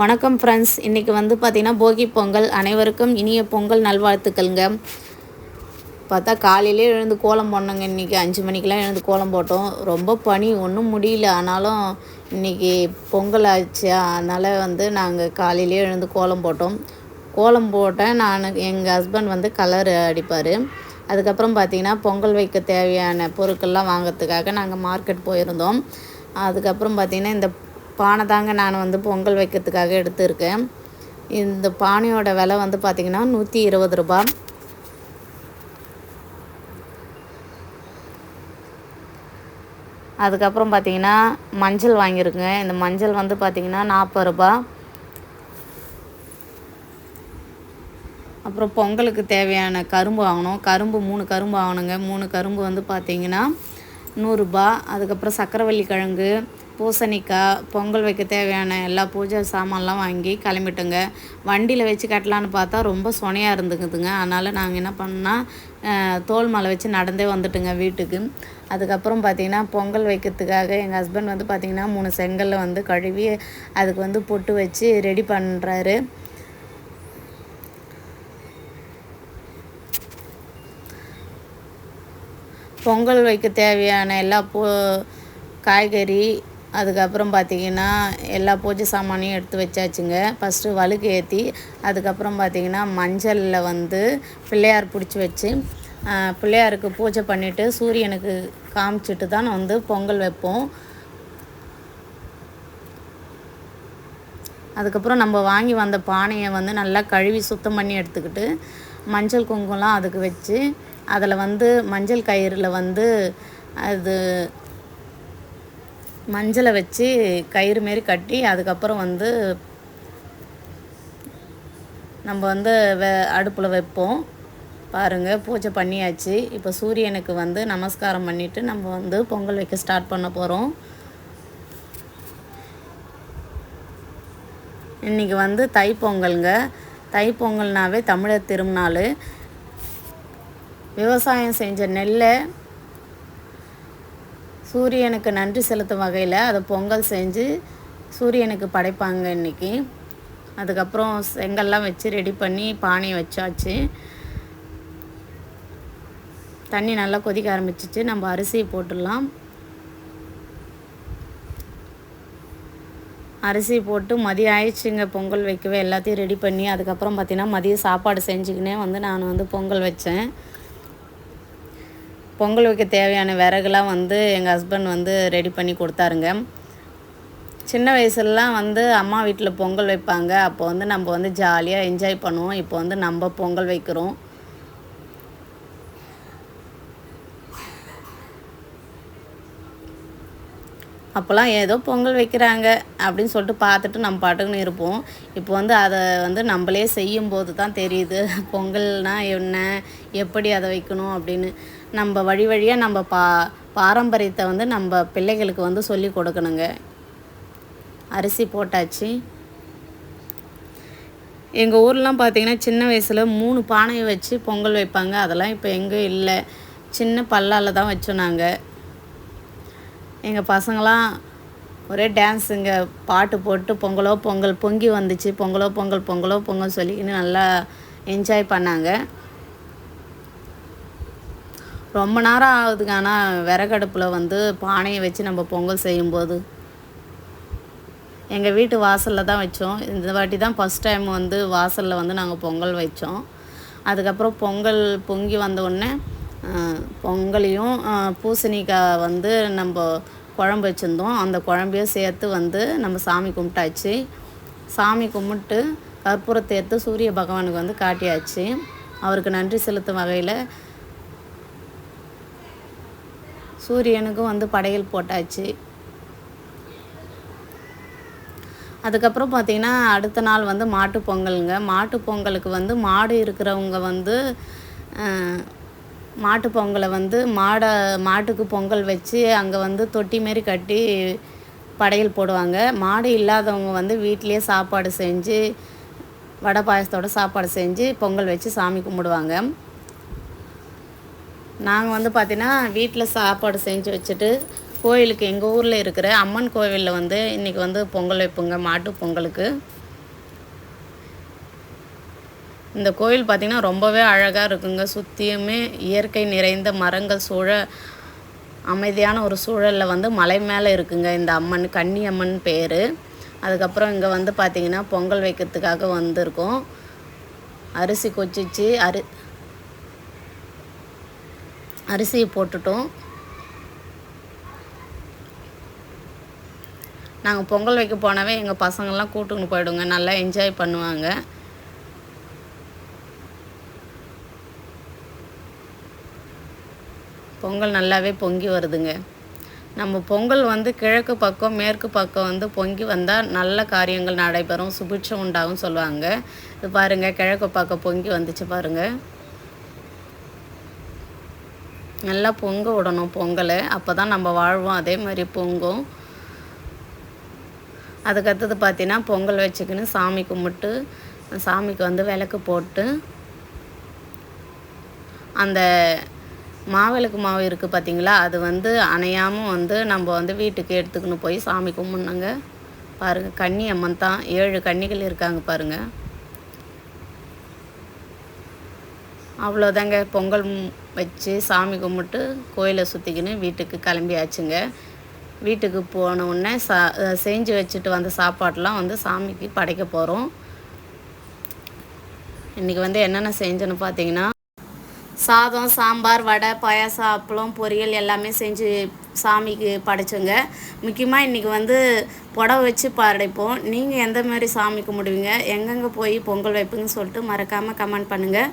வணக்கம் ஃப்ரெண்ட்ஸ் இன்றைக்கி வந்து பார்த்திங்கன்னா போகி பொங்கல். அனைவருக்கும் இனிய பொங்கல் நல்வாழ்த்துக்கள்ங்க. பார்த்தா காலையிலே எழுந்து கோலம் போடணுங்க. இன்றைக்கி அஞ்சு மணிக்கெலாம் எழுந்து கோலம் போட்டோம். ரொம்ப பனி ஒன்றும் முடியல. ஆனாலும் இன்றைக்கி பொங்கல் ஆச்சு. அதனால் வந்து நாங்கள் காலையிலே எழுந்து கோலம் போட்டோம். கோலம் போட்டேன். நான் எங்கள் ஹஸ்பண்ட் வந்து கலர் அடிப்பார். அதுக்கப்புறம் பார்த்திங்கன்னா பொங்கல் வைக்க தேவையான பொருட்கள்லாம் வாங்கிறதுக்காக நாங்கள் மார்க்கெட் போயிருந்தோம். அதுக்கப்புறம் பார்த்திங்கன்னா இந்த பானை தாங்க நான் வந்து பொங்கல் வைக்கிறதுக்காக எடுத்திருக்கேன். இந்த பானையோட விலை வந்து பார்த்திங்கன்னா நூற்றி இருபது ரூபா. அதுக்கப்புறம் பார்த்திங்கன்னா மஞ்சள் வாங்கியிருக்குங்க இந்த மஞ்சள் வந்து பார்த்திங்கன்னா நாற்பது ரூபா. அப்புறம் பொங்கலுக்கு தேவையான கரும்பு வாங்கணும். கரும்பு மூணு கரும்பு வாங்கணுங்க. மூணு கரும்பு வந்து பார்த்திங்கன்னா நூறுரூபா அதுக்கப்புறம் சக்கரவள்ளி கிழங்கு பூசணிக்காய் பொங்கல் வைக்க தேவையான எல்லா பூஜை சாமான்லாம் வாங்கி கிளம்பிட்டோங்க. வண்டியில் வச்சு கட்டலான்னு பார்த்தா ரொம்ப சொனையாக இருந்துக்குதுங்க. அதனால் நாங்கள் என்ன பண்ணால் தோல் மலை வச்சு நடந்தே வந்துட்டுங்க வீட்டுக்கு. அதுக்கப்புறம் பார்த்திங்கன்னா பொங்கல் வைக்கிறதுக்காக எங்கள் ஹஸ்பண்ட் வந்து பார்த்திங்கன்னா மூணு செங்கல்ல வந்து கழுவி அதுக்கு வந்து பொட்டு வச்சு ரெடி பண்ணுறாரு பொங்கல் வைக்க தேவையான எல்லா பூ காய்கறி அதுக்கப்புறம் பார்த்திங்கன்னா எல்லா பூஜை சாமானையும் எடுத்து வச்சாச்சுங்க. ஃபஸ்ட்டு வழுக்கு ஏற்றி அதுக்கப்புறம் பார்த்திங்கன்னா மஞ்சளில் வந்து பிள்ளையார் பிடிச்சி வச்சு பிள்ளையாருக்கு பூஜை பண்ணிவிட்டு சூரியனுக்கு காமிச்சிட்டு தான் வந்து பொங்கல் வைப்போம். அதுக்கப்புறம் நம்ம வாங்கி வந்த பானையை வந்து நல்லா கழுவி சுத்தம் பண்ணி எடுத்துக்கிட்டு மஞ்சள் குங்குமம்லாம் அதுக்கு வச்சு அதில் வந்து மஞ்சள் கயிறில் வந்து அது மஞ்சளை வச்சு கயிறு மாரி கட்டி அதுக்கப்புறம் வந்து நம்ம வந்து வெ அடுப்பில் வைப்போம். பாருங்கள் பூஜை பண்ணியாச்சு. இப்போ சூரியனுக்கு வந்து நமஸ்காரம் பண்ணிவிட்டு நம்ம வந்து பொங்கல் வைக்க ஸ்டார்ட் பண்ண போகிறோம் இன்றைக்கி வந்து தைப்பொங்கலுங்க. தைப்பொங்கல்னாவே தமிழர் திருநாள். விவசாயம் செஞ்ச நெல்லை சூரியனுக்கு நன்றி செலுத்தும் வகையில் அதை பொங்கல் செஞ்சு சூரியனுக்கு படைப்பாங்க இன்றைக்கி அதுக்கப்புறம் செங்கல்லாம் வச்சு ரெடி பண்ணி பானையை வச்சாச்சு. தண்ணி நல்லா கொதிக்க ஆரம்பிச்சிச்சு. நம்ம அரிசியை போட்டுடலாம். அரிசி போட்டு மதியம் ஆயிடுச்சுங்க. பொங்கல் வைக்கவே எல்லாத்தையும் ரெடி பண்ணி அதுக்கப்புறம் பார்த்திங்கன்னா மதியம் சாப்பாடு செஞ்சுக்கினே வந்து நான் வந்து பொங்கல் வச்சேன். பொங்கல் வைக்க தேவையான விறகுலாம் வந்து எங்கள் ஹஸ்பண்ட் வந்து ரெடி பண்ணி கொடுத்தாருங்க. சின்ன வயசுலலாம் வந்து அம்மா வீட்டில் பொங்கல் வைப்பாங்க. அப்போ வந்து நம்ம வந்து ஜாலியாக என்ஜாய் பண்ணுவோம். இப்போ வந்து நம்ம பொங்கல் வைக்கிறோம். அப்போல்லாம் ஏதோ பொங்கல் வைக்கிறாங்க அப்படின்னு சொல்லிட்டு பார்த்துட்டு நம்ம பாட்டுக்குன்னு இருப்போம். இப்போ வந்து அதை வந்து நம்மளே செய்யும்போது தான் தெரியுது. பொங்கல்னால் என்ன? எப்படி அதை வைக்கணும் அப்படின்னு. நம்ம வழி வழியாக நம்ம பா பாரம்பரியத்தை வந்து நம்ம பிள்ளைகளுக்கு வந்து சொல்லி கொடுக்கணுங்க. அரிசி போட்டாச்சு. எங்கள் ஊர்லாம் பார்த்திங்கன்னா சின்ன வயசில் மூணு பானையை வச்சு பொங்கல் வைப்பாங்க. அதெல்லாம் இப்போ எங்கேயும் இல்லை. சின்ன பல்லால் தான் வச்சோம் நாங்கள் எங்கள் பசங்களாம் ஒரே டான்ஸுங்க. பாட்டு போட்டு பொங்கலோ பொங்கல் பொங்கி வந்துச்சு. பொங்கலோ பொங்கல் பொங்கலோ பொங்கல் சொல்லிக்கின்னு நல்லா என்ஜாய் பண்ணாங்க. ரொம்ப நேரம் ஆகுதுங்க. ஆனால் விறகடுப்பில் வந்து பானையை வச்சு நம்ம பொங்கல் செய்யும்போது. எங்கள் வீட்டு வாசலில் தான் வச்சோம். இந்த வாட்டி தான் ஃபஸ்ட் டைம் வந்து வாசலில் வந்து நாங்கள் பொங்கல் வைச்சோம். அதுக்கப்புறம் பொங்கல் பொங்கி வந்த உடனே பொங்கலையும் பூசணிக்காய் வந்து நம்ம குழம்பு வச்சுருந்தோம். அந்த குழம்பையும் சேர்த்து வந்து நம்ம சாமி கும்பிட்டாச்சு. சாமி கும்பிட்டு கற்பூரத்தை எடுத்து சூரிய பகவானுக்கு வந்து காட்டியாச்சு. அவருக்கு நன்றி செலுத்தும் வகையில் சூரியனுக்கும் வந்து படையல் போட்டாச்சு. அதுக்கப்புறம் பார்த்திங்கன்னா அடுத்த நாள் வந்து மாட்டு பொங்கலுங்க. மாட்டு பொங்கலுக்கு வந்து மாடு இருக்கிறவங்க வந்து மாட்டு பொங்கலை வந்து மாடை மாட்டுக்கு பொங்கல் வச்சு அங்கே வந்து தொட்டி மாரி கட்டி படையல் போடுவாங்க. மாடு இல்லாதவங்க வந்து வீட்டிலேயே சாப்பாடு செஞ்சு வடை பாயசத்தோட சாப்பாடு செஞ்சு பொங்கல் வச்சு சாமி கும்பிடுவாங்க. நாங்கள் வந்து பார்த்திங்கன்னா வீட்டில் சாப்பாடு செஞ்சு வச்சுட்டு கோயிலுக்கு எங்கள் ஊரில் இருக்கிற அம்மன் கோவிலில் வந்து இன்றைக்கி வந்து பொங்கல் வைப்போங்க மாட்டு பொங்கலுக்கு. இந்த கோயில் பார்த்திங்கன்னா ரொம்பவே அழகாக இருக்குங்க. சுற்றியுமே இயற்கை நிறைந்த மரங்கள் சூழ அமைதியான ஒரு சூழலில் வந்து மலை மேலே இருக்குங்க இந்த அம்மன் கன்னி அம்மன் பேர். அதுக்கப்புறம் இங்கே வந்து பார்த்திங்கன்னா பொங்கல் வைக்கிறதுக்காக வந்திருக்கோம். அரிசி கொச்சிச்சு அரி அரிசியை போட்டுட்டோம். நாங்கள் பொங்கல் வைக்க போனாவே எங்கள் பசங்கள்லாம் கூட்டுன்னு போயிடுங்க. நல்லா என்ஜாய் பண்ணுவாங்க. பொங்கல் நல்லாவே பொங்கி வருதுங்க. நம்ம பொங்கல் வந்து கிழக்கு பக்கம் மேற்கு பக்கம் வந்து பொங்கி வந்தால் நல்ல காரியங்கள் நடைபெறும். சுபிட்சம் உண்டாகும் சொல்லுவாங்க. இது பாருங்கள் கிழக்கு பக்கம் பொங்கி வந்துச்சு பாருங்கள் நல்லா பொங்க விடணும் பொங்கலை. அப்போ தான் நம்ம வாழ்வோம். அதே மாதிரி பொங்கும். அதுக்கடுத்தது பார்த்தீங்கன்னா பொங்கல் வச்சுக்கின்னு சாமி கும்பிட்டு சாமிக்கு வந்து விளக்கு போட்டு அந்த மாவிளக்கு மாவு இருக்குது பார்த்தீங்களா? அது வந்து அணையாமல் வந்து நம்ம வந்து வீட்டுக்கு எடுத்துக்கணும் போய் சாமி கும்பிட்ணுங்க. பாருங்கள் கன்னி அம்மன் தான். ஏழு கன்னிகள் இருக்காங்க பாருங்கள் அவ்வளோதாங்க. பொங்கல் வச்சு சாமி கும்பிட்டு கோயிலை சுற்றிக்கின்னு வீட்டுக்கு கிளம்பியாச்சுங்க. வீட்டுக்கு போன உடனே சா செஞ்சு வச்சுட்டு வந்த சாப்பாடெலாம் வந்து சாமிக்கு படைக்க போகிறோம் இன்றைக்கி வந்து என்னென்ன செஞ்சோன்னு பார்த்தீங்கன்னா சாதம் சாம்பார் வடை பாயாசம் அப்பளம் பொரியல் எல்லாமே செஞ்சு சாமிக்கு படைச்சோங்க. முக்கியமாக இன்றைக்கி வந்து புடவை வச்சு படைப்போம். நீங்கள் எந்த மாதிரி சாமி கும்பிடுவீங்க? எங்கெங்கே போய் பொங்கல் வைப்புங்கன்னு சொல்லிட்டு மறக்காமல் கமெண்ட் பண்ணுங்கள்